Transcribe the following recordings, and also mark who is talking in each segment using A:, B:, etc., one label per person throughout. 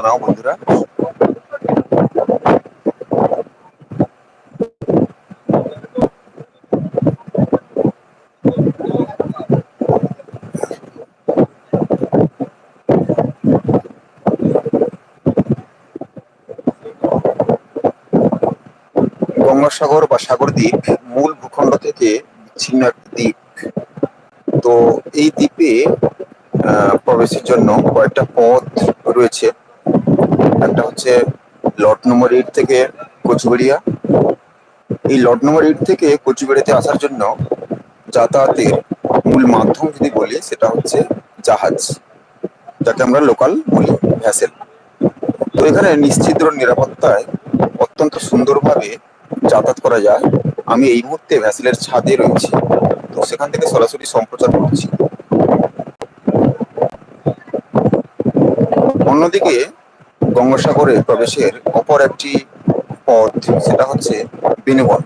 A: জানাও বন্ধুরা? গঙ্গাসাগর বা সাগর দ্বীপ মূল ভূখণ্ড থেকে বিচ্ছিন্ন একটি দ্বীপ। তো এই দ্বীপে প্রবেশের জন্য কয়েকটা পথ রয়েছে একটা হচ্ছে লট নম্বর এইট থেকে কচুবেড়িয়া এই লট নম্বর এইট থেকে কচুবেড়িয়াতে আসার জন্য যাতায়াতের মূল মাধ্যম যদি বলি, সেটা হচ্ছে জাহাজ, যাকে আমরা লোকাল বলি ভ্যাসেল তো এখানে নিশ্চিদ্র নিরাপত্তায় অত্যন্ত সুন্দরভাবে যাতায়াত করা যায়। আমি এই মুহূর্তে ভ্যাসেলের ছাদে রয়েছি, তো সেখান থেকে সরাসরি সম্প্রচার করছি। অন্যদিকে গঙ্গাসাগরে প্রবেশের অপর একটি পথ, সেটা হচ্ছে বেনুবন।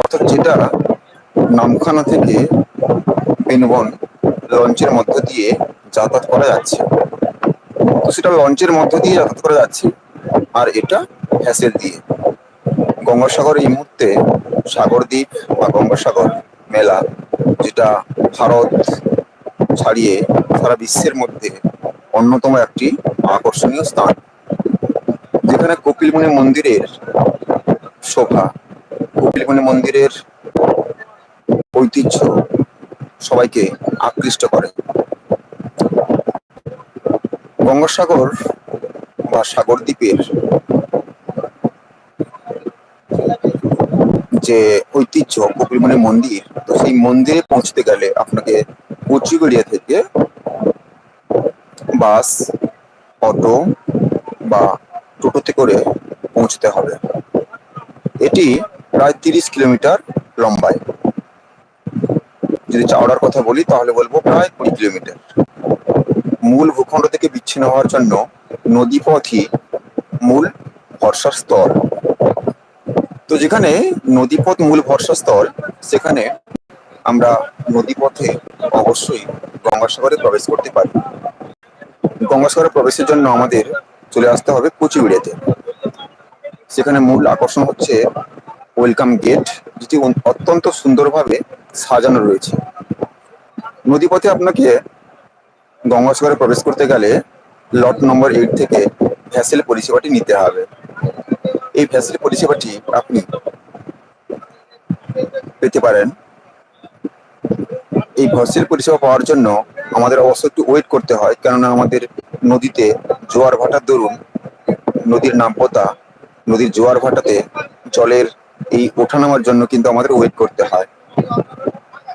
A: অর্থাৎ যেটা নামখানা থেকে বেনুবন লঞ্চের মধ্য দিয়ে যাতায়াত করা যাচ্ছে। তো সেটা লঞ্চের মধ্য দিয়ে যাতায়াত করা যাচ্ছে, আর এটা ভ্যাসেল দিয়ে। গঙ্গাসাগর এই মুহূর্তে সাগরদ্বীপ বা গঙ্গাসাগর মেলা, যেটা ভারত ছাড়িয়ে সারা বিশ্বের মধ্যে অন্যতম একটি আকর্ষণীয় স্থান, যেখানে কপিলমুনি মন্দিরের শোভা কপিলমুনি মন্দিরের ঐতিহ্য সবাইকে আকৃষ্ট করে। গঙ্গাসাগর বা সাগর দ্বীপের যে ঐতিহ্য কপিলমুনি মন্দির, তো সেই মন্দিরে পৌঁছতে গেলে আপনাকে কচুবেড়িয়া থেকে বাস, অটো বা টোটোতে করে পৌঁছতে হবে। এটি প্রায় তিরিশ কিলোমিটার লম্বায়। যদি চাওড়ার কথা বলি, তাহলে বলব প্রায় কুড়ি কিলোমিটার। মূল ভূখণ্ড থেকে বিচ্ছিন্ন হওয়ার জন্য নদীপথই মূল ভরসার স্তর। তো যেখানে নদীপথ মূল ভরসাস্থল সেখানে আমরা নদীপথে অবশ্যই গঙ্গাসাগরে প্রবেশ করতে পারি। গঙ্গাসাগরে প্রবেশের জন্য আমাদের চলে আসতে হবে কুচিবিড়িয়াতে সেখানে মূল আকর্ষণ হচ্ছে ওয়েলকাম গেট, যেটি অত্যন্ত সুন্দরভাবে সাজানো রয়েছে। নদীপথে আপনাকে গঙ্গাসাগরে প্রবেশ করতে গেলে লট নম্বর এইট থেকে ভ্যাসেল পরিষেবাটি নিতে হবে। এই ভ্যাসেল পরিষেবাটি আপনি পেতে পারেন। এই ভ্যাসেল পরিষেবা পাওয়ার জন্য আমাদের অবশ্যই একটু ওয়েট করতে হয়। কেননা আমাদের নদীতে জোয়ার ভাটার দরুন নদীর নাব্যতা নদীর জোয়ার ভাটাতে জলের এই ওঠানামার জন্য কিন্তু আমাদের ওয়েট করতে হয়।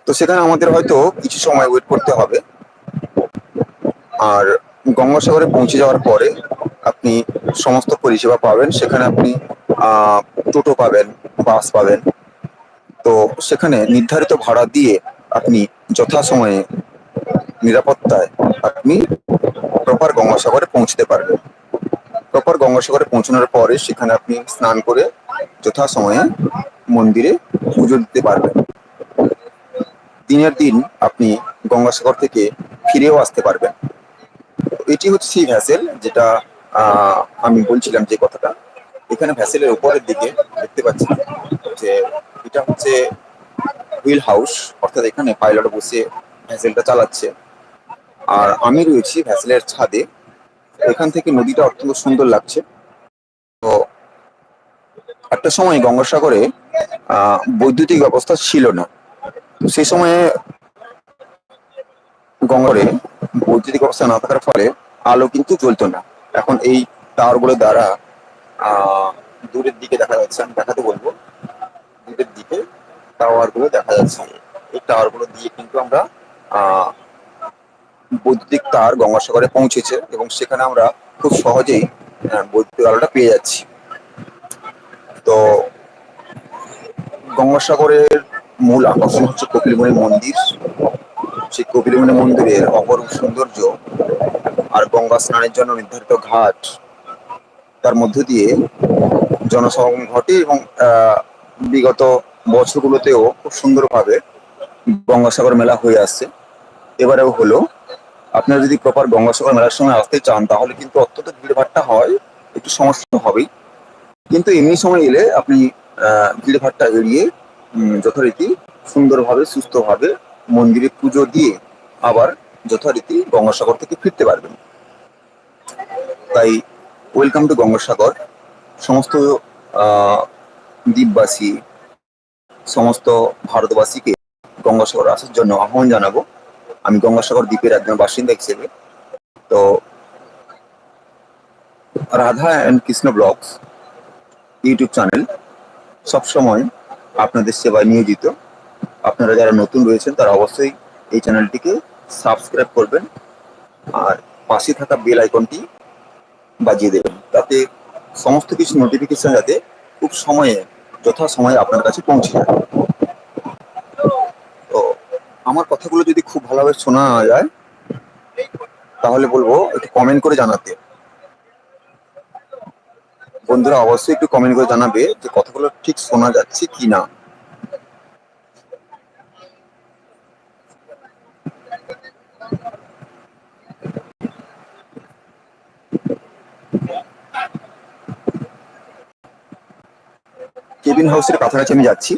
A: তো সেখানে আমাদের হয়তো কিছু সময় ওয়েট করতে হবে। আর গঙ্গাসাগরে পৌঁছে যাওয়ার পরে আপনি সমস্ত পরিষেবা পাবেন। সেখানে আপনি টোটো পাবেন, বাস পাবেন। তো সেখানে নির্ধারিত ভাড়া দিয়ে আপনি যথাসময়ে নিরাপত্তায় আপনি প্রপার গঙ্গাসাগরে পৌঁছতে পারবেন। প্রপার গঙ্গাসাগরে পৌঁছানোর পরে সেখানে আপনি স্নান করে যথাসময়ে মন্দিরে পুজো দিতে পারবেন। দিনের দিন আপনি গঙ্গাসাগর থেকে ফিরেও আসতে পারবেন। এটি হচ্ছে সেই ভ্যাসেল যেটা আমি বলছিলাম যে কথাটা। এখানে ভ্যাসেলের উপরের দিকে দেখতে পাচ্ছি যে এটা হচ্ছে হুইল হাউস, অর্থাৎ এখানে পাইলট বসে ভ্যাসেলটা চালাচ্ছে। আর আমি রয়েছি ভ্যাসেলের ছাদে। এখান থেকে নদীটা অত্যন্ত সুন্দর লাগছে। তো একটা সময় গঙ্গাসাগরে বৈদ্যুতিক ব্যবস্থা ছিল না। তো সেই সময়ে গঙ্গরে বৈদ্যুতিক ব্যবস্থা না থাকার ফলে আলো কিন্তু জ্বলতো না। এখন এই টাওয়ারগুলো দ্বারা দূরের দিকে দেখা যাচ্ছে, আমি দেখাতে বলব। দূরের দিকে টাওয়ারগুলো দেখা যাচ্ছে। এই টাওয়ারগুলো দিয়ে কিন্তু আমরা বৈদ্যুতিক তার গঙ্গাসাগরে পৌঁছেছে এবং সেখানে আমরা খুব সহজেই বৈদ্যুতিক আলোটা পেয়ে যাচ্ছি। তো গঙ্গাসাগরের মূল আকর্ষণ হচ্ছে কপিলমুনি মন্দির। সেই কপিলমুনি মন্দিরের অপরূপ সৌন্দর্য আর গঙ্গা স্নানের জন্য নির্ধারিত ঘাট, তার মধ্য দিয়ে জনসমাগম ঘটে এবং বিগত বছরগুলোতেও খুব সুন্দরভাবে গঙ্গাসাগর মেলা হয়ে আসছে। এবারেও হলো আপনারা যদি প্রপার গঙ্গাসাগর মেলার সময় আসতে চান, তাহলে কিন্তু অত্যন্ত ভিড় ভিড়ভাট্টা হয়, একটু সমস্যা হবেই। কিন্তু এমনি সময় এলে আপনি ভিড়ভাট্টা এড়িয়ে যথারীতি সুন্দরভাবে, সুস্থভাবে মন্দিরে পুজো দিয়ে আবার যথারীতি গঙ্গাসাগর থেকে ফিরতে পারবেন। তাই ওয়েলকাম টু গঙ্গাসাগর। সমস্ত দ্বীপবাসী, সমস্ত ভারতবাসীকে গঙ্গাসাগর আসার জন্য আহ্বান জানাব। আমি গঙ্গাসাগর দ্বীপের একজন বাসিন্দা হিসেবে। তো Radha and Krishna blogs YouTube channel সবসময় আপনাদের সেবায় নিয়োজিত। আপনারা যারা নতুন রয়েছেন, তারা অবশ্যই এই চ্যানেলটিকে সাবস্ক্রাইব করবেন আর পাশে থাকা বেল আইকনটি বাজিয়ে দেবেন, তাতে সমস্ত কিছু নোটিফিকেশন যাতে খুব সময়ে যথা সময়ে আপনার কাছে পৌঁছে যায়। আমার কথাগুলো যদি খুব ভালোভাবে শোনা যায়, তাহলে বলব একটু কমেন্ট করে জানাতে। বন্ধুরা, অবশ্যই একটু কমেন্ট করে জানাবে যে কথাগুলো ঠিক শোনা যাচ্ছে কি না। কেবিন হাউসের কাছাকাছি আমি যাচ্ছি।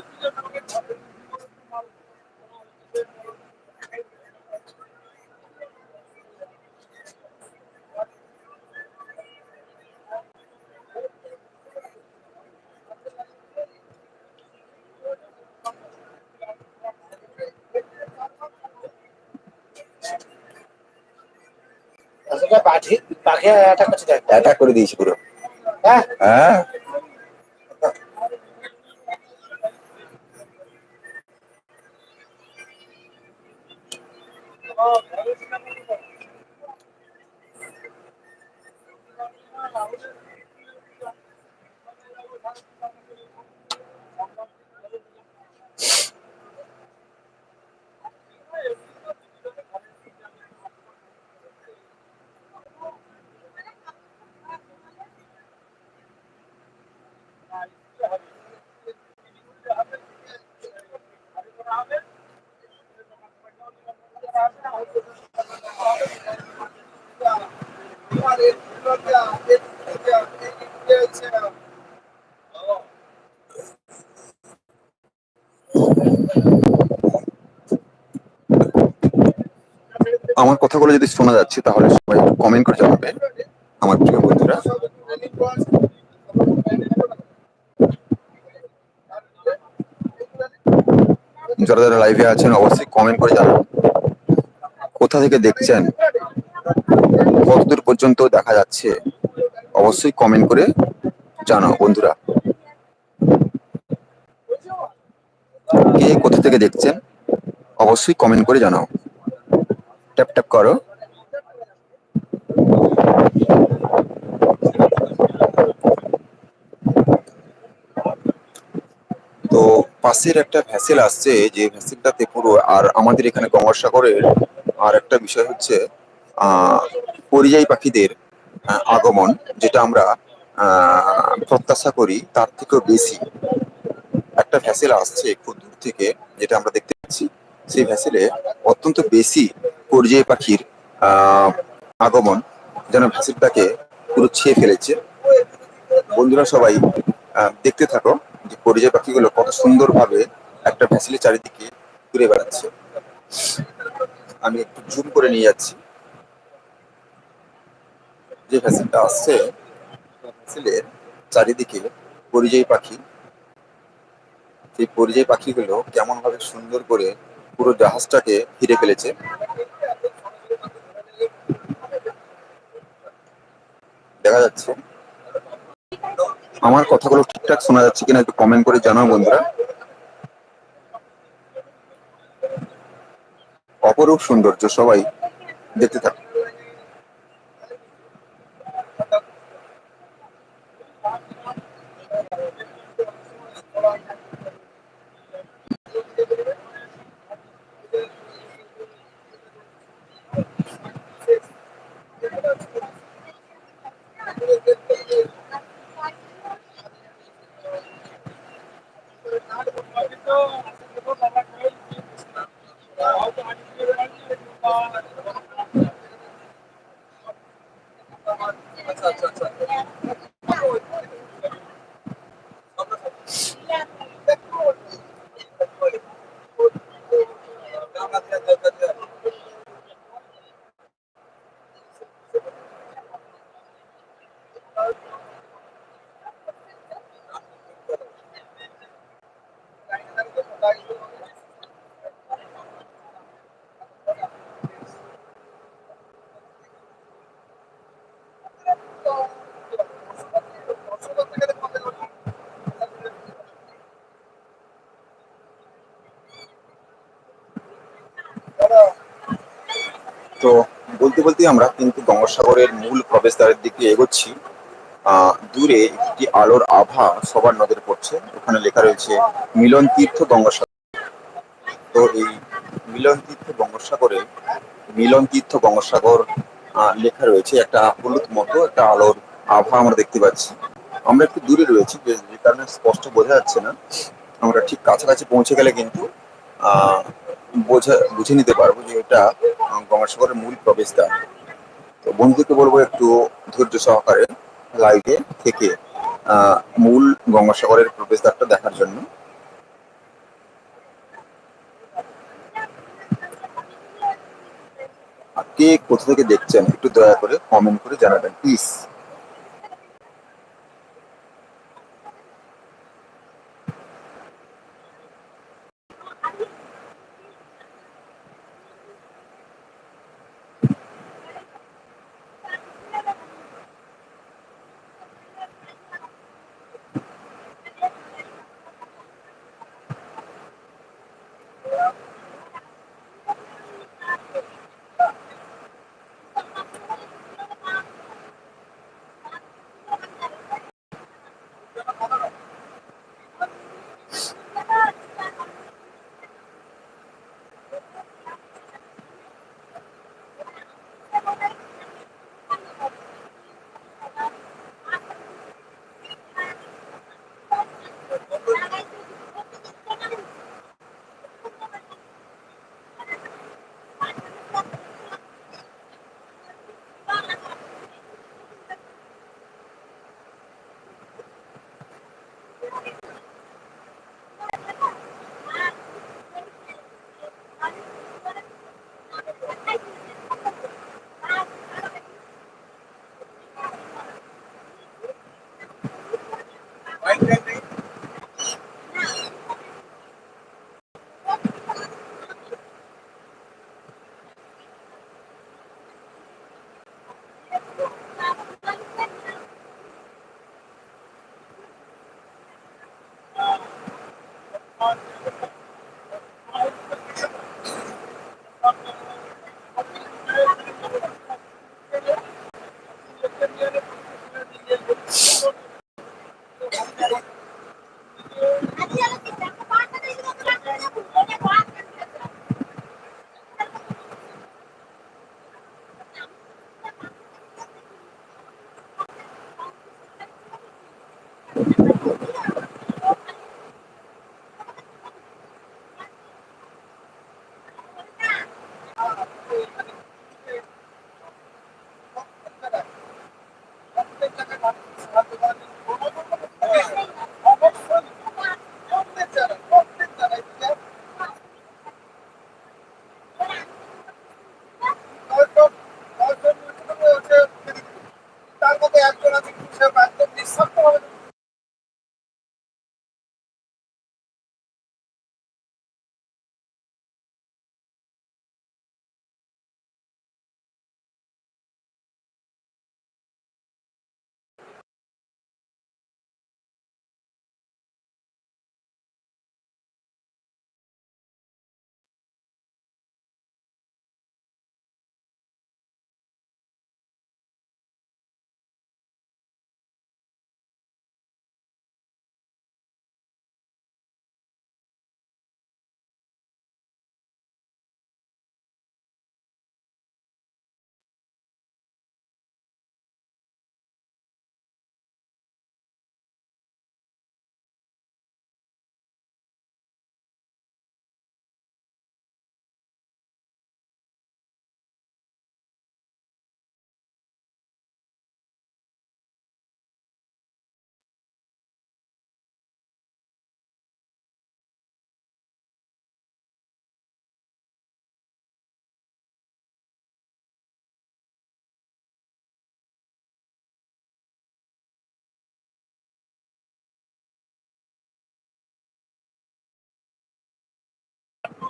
B: পাখি পাখি অ্যাটাক
A: করে দিয়েছি পুরো।
B: হ্যাঁ?
A: হ্যাঁ আমার কথাগুলো যদি শোনা যাচ্ছে, তাহলে সবাই কমেন্ট করে জানাবে, আমার প্রিয় বন্ধুরা। যারা যারা লাইভে আছেন, অবশ্যই কমেন্ট করে জানান। কোথা থেকে দেখছেন? কতদূর পর্যন্ত দেখা যাচ্ছে? অবশ্যই কমেন্ট করে জানাও, বন্ধুরা। কে কোথা থেকে দেখছেন? অবশ্যই কমেন্ট করে জানাও। ট্যাপ ট্যাপ করো। তো পাশের একটা ভ্যাসেল আসছে, যে ভ্যাসেলটাতে পুরো আর আমাদের এখানে গঙ্গাসাগরের আর একটা বিষয় হচ্ছে পরিযায়ী পাখিদের আগমন, যেটা আমরা প্রত্যাশা করি তার থেকেও বেশি। একটা ভ্যাসেল আসছে খুব দূর থেকে, যেটা আমরা দেখতে পাচ্ছি, সেই ভ্যাসেলে অত্যন্ত বেশি পরিযায়ী পাখির আগমন যেন ভ্যাসেলটাকে পুরো ছেয়ে ফেলেছে। বন্ধুরা সবাই দেখতে থাকো যে পরিযায়ী পাখিগুলো কত সুন্দরভাবে একটা ভ্যাসেলের চারিদিকে ঘুরে বেড়াচ্ছে। আমি একটু জুম করে নিয়ে যাচ্ছি। যে ভ্যাসেলটা আসছে ভ্যাসেলের চারিদিকে পরিযায়ী পাখি। সেই পরিযায়ী পাখিগুলো কেমন ভাবে সুন্দর করে পুরো জাহাজটাকে ঘিরে ফেলেছে। দেখা যাচ্ছে। আমার কথাগুলো ঠিকঠাক শোনা যাচ্ছে কিনা একটু কমেন্ট করে জানাও বন্ধুরা। অপরূপ সৌন্দর্য সবাই দেখতে থাক তো বলতে বলতে আমরা কিন্তু গঙ্গাসাগরের মূল প্রবেশদ্বারের দিকে এগোচ্ছি। দূরে একটি আলোর আভা সবার নজরে পড়ছে। ওখানে লেখা রয়েছে, মিলন তীর্থ গঙ্গাসাগর। তো এই মিলন তীর্থ গঙ্গাসাগরে, মিলন তীর্থ গঙ্গাসাগর লেখা রয়েছে একটা হলুদ মতো একটা আলোর আভা আমরা দেখতে পাচ্ছি। আমরা একটু দূরে রয়েছি যে কারণে স্পষ্ট বোঝা যাচ্ছে না। আমরা ঠিক কাছাকাছি পৌঁছে গেলে কিন্তু বোঝা, বুঝে নিতে পারব যে এটা গঙ্গাসাগরের মূল প্রবেশদ্বার। তো বন্ধুকে বলব একটু ধৈর্য সহকারে লাইভে থেকে মূল গঙ্গাসাগরের প্রবেশদ্বারটা দেখার জন্য। কে কোথা থেকে দেখছেন, একটু দয়া করে কমেন্ট করে জানাবেন প্লিজ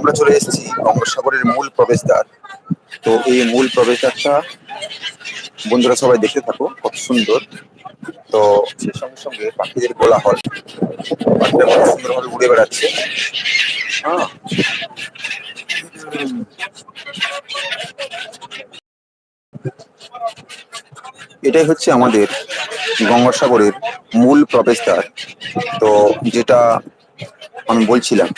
A: আমরা চলে এসেছি গঙ্গাসাগরের মূল প্রবেশদ্বার তো এই মূল প্রবেশদ্বারটা বন্ধুরা সবাই দেখতে থাকো, কত সুন্দর। তো সেই সঙ্গে সঙ্গে পাখিদের কোলাহল, পাখিরা কত সুন্দরভাবে উড়ে বেড়াচ্ছে। হ্যাঁ। এটাই হচ্ছে আমাদের গঙ্গাসাগরের মূল প্রবেশদ্বার। তো যেটা আমি বলছিলাম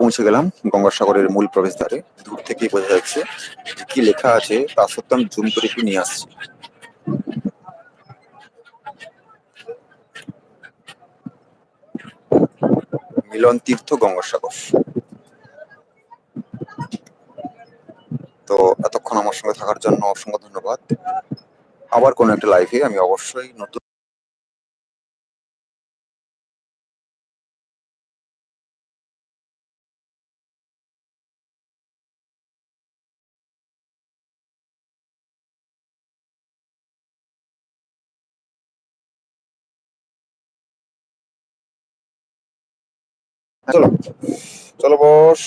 A: পৌঁছে গেলাম গঙ্গাসাগরের মূল প্রবেশদ্বারে। দূর থেকেই বোঝা যাচ্ছে কি লেখা আছে তা সত্ত্বেও আমি জুম করে একটু নিয়ে আসছি। মিলন তীর্থ গঙ্গাসাগর। তো এতক্ষণ আমার সঙ্গে থাকার জন্য অসংখ্য ধন্যবাদ। আবার কোনো একটা লাইভে আমি অবশ্যই নতুন চলো। চলো বস।